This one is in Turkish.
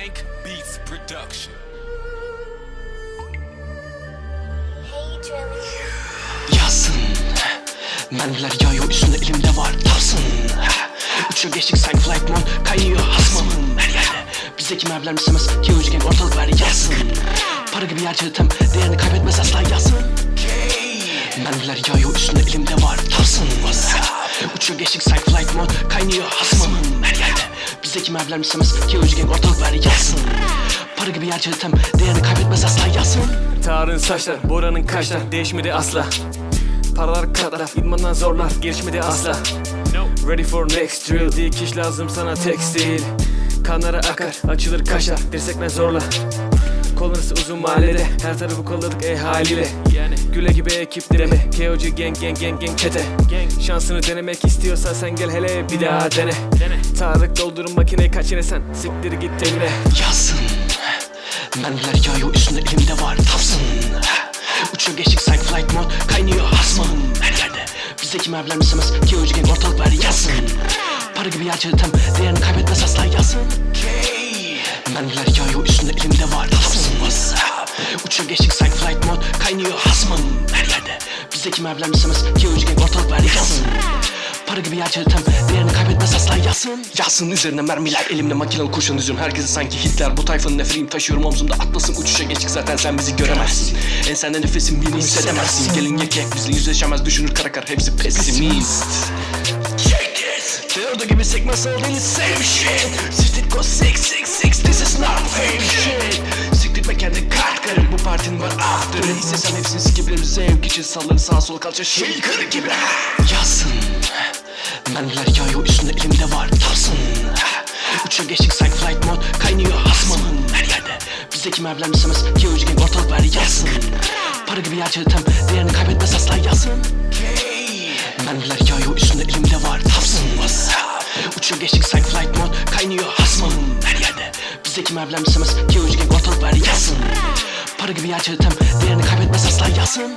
Frank Beats Production. Yazsın. Mermiler yağıyor üstünde elimde var Tavsın Uçuyor geçtik sanki flight mode Kayıyor hasmım. Her yerde. Bizdeki mermiler misemez ki ucugen ortalık ver yazsın. Para gibi yer çevirtem Değerini kaybetmez asla yazsın. Mermiler yağıyor üstünde elimde var Tavsın Uçuyor geçtik sanki flight mode Kaynıyor hasmım. her yerde Bizdeki mermiler misemez ki ucugen ortalık ver yazsın Para gibi yer çevirtem Değerini kaybetmez asla yazsın Tarın saçlar, Bora'nın kaşlar değişmedi asla. Paralar katlar, idmandan zorlar gelişmedi asla. Ready for next drill Dikiş lazım sana tekstil. Kanlara akar, açılır kaşlar Dirsekle zorla Kollarısı uzun mahallede. Her tarafı kolladık e haliyle. Yani güle gibi ekip direme KOC gang gang gang gang çete. Şansını denemek istiyorsan sen gel hele bir daha dene. Tarık doldurun makineyi kaç yine sen? Siktir git evine. Yazsın. Mermiler yağıyor üstünde elimde var Tavsın. Uçuyor geçtik sanki flight mode Kaynıyor hasmım her yerde. Bizdeki mermiler misemez ki ucugen ortalık ver yazsın. Para gibi yer çevirtem Değerini kaybetmez asla yazsın Uçuyor geçtik sanki flight mode Kaynıyor hasmım her yerde Bizdeki mermiler misemez ki ucugen ortalık ver yazsın Para gibi yer çevirtem Değerini kaybetmez asla yazsın Yazsın üzerine mermiler elimde makinalı kurşun düzüyorum Herkese sanki Hitler bu tayfanın neferiyim Taşıyorum omzumda atlasın uçuşa geçtik. Zaten sen bizi göremezsin. Ensende nefesim. beni hissedemezsin. Gelin yekek bizle yüzleşemez düşünür kara kara. Hepsi pesimist. Check this gibi sekme soldini same shit var after'ı İstesem hepsini sikebilirim zevk için salları sağa sola kalça şilkır gibi. Yazsın. Mermiler yağıyor üstünde elimde var Tavsın Uçuyor geçtik sanki flight mode Kaynıyor hasmım her yerde Bizdeki mermiler misemez ki ucugen ortalık ver yazsın. Para gibi yer çevirtem Değerini kaybetmez asla yazsın. Mermiler yağıyor üstünde elimde var Tavsın Uçuyor geçtik sanki flight mode Kaynıyor hasmım her yerde Bizdeki mermiler misemez ki ucugen ortalık ver yazsın Para gibi yer çevirtem. Değerini kaybetmez asla yazsın